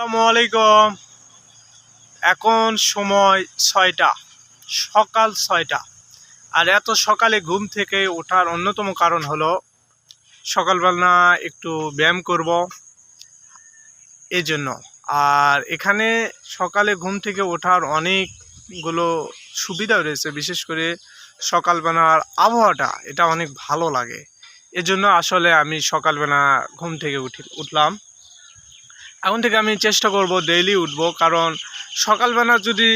আসসালামু আলাইকুম এখন সময় ছয়টা, সকাল ছয়টা। আর এত সকালে ঘুম থেকে ওঠার অন্যতম কারণ হলো, সকালবেলা একটু ব্যায়াম করব এই জন্য আর এখানে সকালে ঘুম থেকে ওঠার অনেকগুলো সুবিধা রয়েছে, বিশেষ করে সকালবেলার আবহাওয়াটা, এটা অনেক ভালো লাগে। এজন্য আসলে আমি সকালবেলা ঘুম থেকে উঠি, উঠলাম। এখন থেকে আমি চেষ্টা করব ডেইলি উঠবো, কারণ সকালবেলা যদি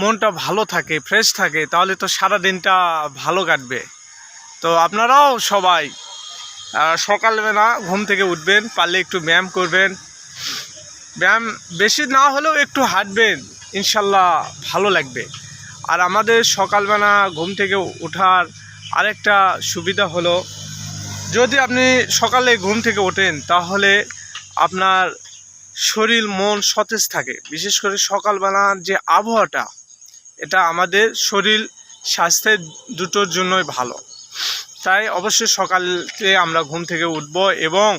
মনটা ভালো থাকে ফ্রেশ থাকে, তাহলে তো সারা দিনটা ভালো কাটবে। তো আপনারাও সবাই সকালবেলা ঘুম থেকে উঠবেন, পারলে একটু ব্যায়াম করবেন। ব্যায়াম বেশি না হলেও একটু হাঁটবেন, ইনশাল্লাহ ভালো লাগবে। আর আমাদের সকালবেলা ঘুম থেকে ওঠার আরেকটা সুবিধা হলো, যদি আপনি সকালে ঘুম থেকে ওঠেন, তাহলে আপনার শরীর, মন সতেজ থাকে। বিশেষ করে সকালবেলার যে আবহাওয়াটা, এটা আমাদের শরীর স্বাস্থ্যের দুটোর জন্যই ভালো। তাই অবশ্যই সকালে আমরা ঘুম থেকে উঠব এবং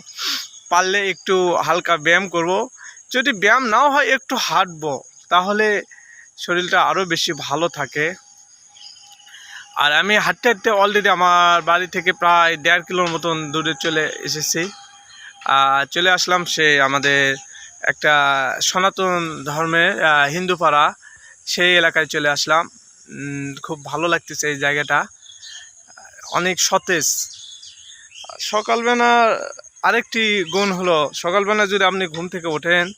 পারলে একটু হালকা ব্যায়াম করব। যদি ব্যায়াম নাও হয়, একটু হাঁটবো, তাহলে শরীরটা আরও বেশি ভালো থাকে। আর আমি হাঁটতে হাঁটতে অলরেডি আমার বাড়ি থেকে প্রায় দেড় কিলোর মতন দূরে চলে এসেছি। আর চলে আসলাম সে আমাদের একটা সনাতন ধর্মের আহ, হিন্দু পাড়া সেই এলাকায় চলে আসলাম। খুব ভালো লাগতেছে এই জায়গাটা। অনেক সতেজ। সকালবেলা আরেকটি গুণ হলো সকালবেলা যদি আপনি ঘুম থেকে ওঠেন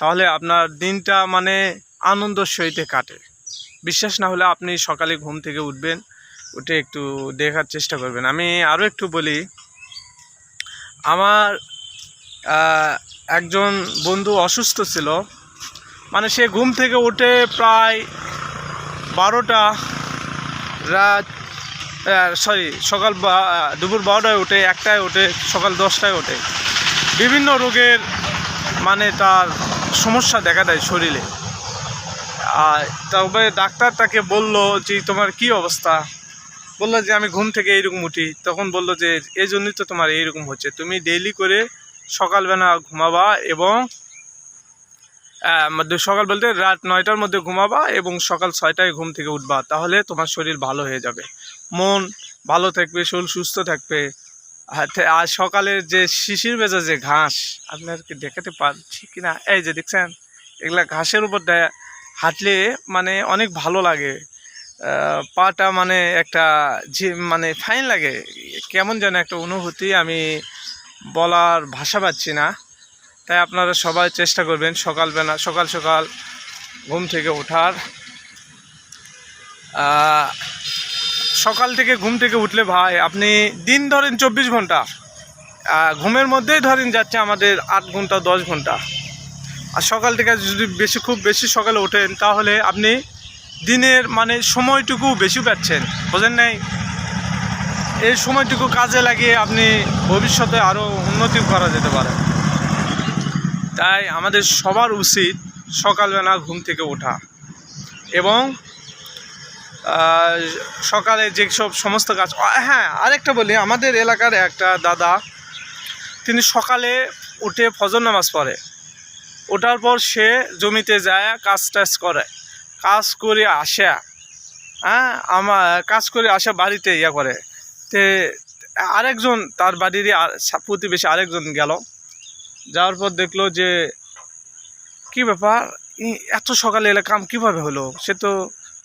তাহলে আপনার দিনটা মানে আনন্দের সহিতে কাটে। বিশ্বাস না হলে আপনি সকালে ঘুম থেকে উঠবেন উঠে একটু দেখার চেষ্টা করবেন। আমি আরও একটু বলি আমার একজন বন্ধু অসুস্থ ছিল। মানে সে ঘুম থেকে উঠে প্রায় বারোটা রাত সরি সকাল বা- দুপুর বারোটায় ওঠে একটায় ওঠে সকাল দশটায় ওঠে বিভিন্ন রোগের মানে তার সমস্যা দেখা দেয় শরীরে। আর তবে ডাক্তার তাকে বলল যে, তোমার কি অবস্থা? বলল যে, আমি ঘুম থেকে এইরকম উঠি। তখন বলল যে এই জন্যই তো তোমার এইরকম হচ্ছে। তুমি ডেইলি করে সকালবেলা ঘুমাবা এবং সকাল বলতে রাত নয়টার মধ্যে ঘুমাবা এবং সকাল ছয়টায় ঘুম থেকে উঠবা, তাহলে তোমার শরীর ভালো হয়ে যাবে। মন ভালো থাকবে, শরীর সুস্থ থাকবে। আর সকালের যে শিশির ভেজা যে ঘাস আপনাকে দেখাতে পারছি কিনা? এই যে দেখছেন, এগুলা ঘাসের উপর হাঁটলে মানে অনেক ভালো লাগে। পাটা মানে একটা মানে ফাইন লাগে। কেমন যেন একটা অনুভূতি আমি বলার ভাষা পাচ্ছি না। তাই আপনারা সবাই চেষ্টা করবেন সকালবেলা সকাল সকাল ঘুম থেকে ওঠার। সকাল থেকে ঘুম থেকে উঠলে ভাই, আপনি দিন ধরেন চব্বিশ ঘণ্টা ঘুমের মধ্যেই ধরেন যাচ্ছে আমাদের আট ঘণ্টা, দশ ঘণ্টা। আর সকাল থেকে যদি বেশি, খুব বেশি সকালে ওঠেন, তাহলে আপনি দিনের মানে সময়টুকু বেশি পাচ্ছেন। বোঝেন নাই? এই সময়টুকু কাজে লাগিয়ে আপনি ভবিষ্যতে আরও উন্নতি করা যেতে পারে। তাই আমাদের সবার উচিত সকালবেলা ঘুম থেকে ওঠা এবং সকালে যেসব সমস্ত কাজ হ্যাঁ আরেকটা বলি, আমাদের এলাকার একটা দাদা, তিনি সকালে উঠে ফজর নামাজ পড়ে। ওঠার পর সে জমিতে যায়, কাজ টাজ করে, কাজ করে আসে হ্যাঁ আমার কাজ করে আসে বাড়িতে ইয়া করে। তে আরেকজন তার বাড়িরই প্রতিবেশী আরেকজন গেল। যাওয়ার পর দেখল যে, কি ব্যাপার? এত সকালে এলে কাম কীভাবে হলো? সে তো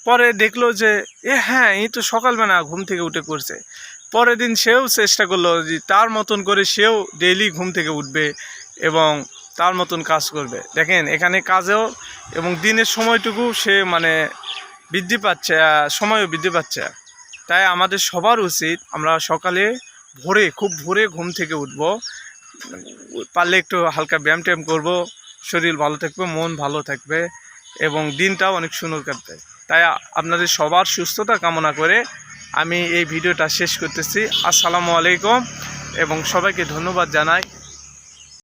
পরে দেখল যে, এ হ্যাঁ এই তো সকালবেলা ঘুম থেকে উঠে করছে পরের দিন সেও চেষ্টা করল যে, তার মতন করে সেও ডেইলি ঘুম থেকে উঠবে এবং তার মতন কাজ করবে। দেখেন, এখানে কাজেও এবং দিনের সময়টুকু সে মানে বৃদ্ধি পাচ্ছে সময়ও বৃদ্ধি পাচ্ছে। তাই আমাদের সবার উচিত আমরা সকালে ভোরে, খুব ভোরে ঘুম থেকে উঠব। পারলে একটু হালকা ব্যায়াম ট্যায়াম করব, শরীর ভালো থাকবে, মন ভালো থাকবে এবং দিনটাও অনেক সুন্দর কাটবে। তাই আপনাদের সবার সুস্থতা কামনা করে আমি এই ভিডিওটা শেষ করতেছি। আসসালামু আলাইকুম এবং সবাইকে ধন্যবাদ জানাই।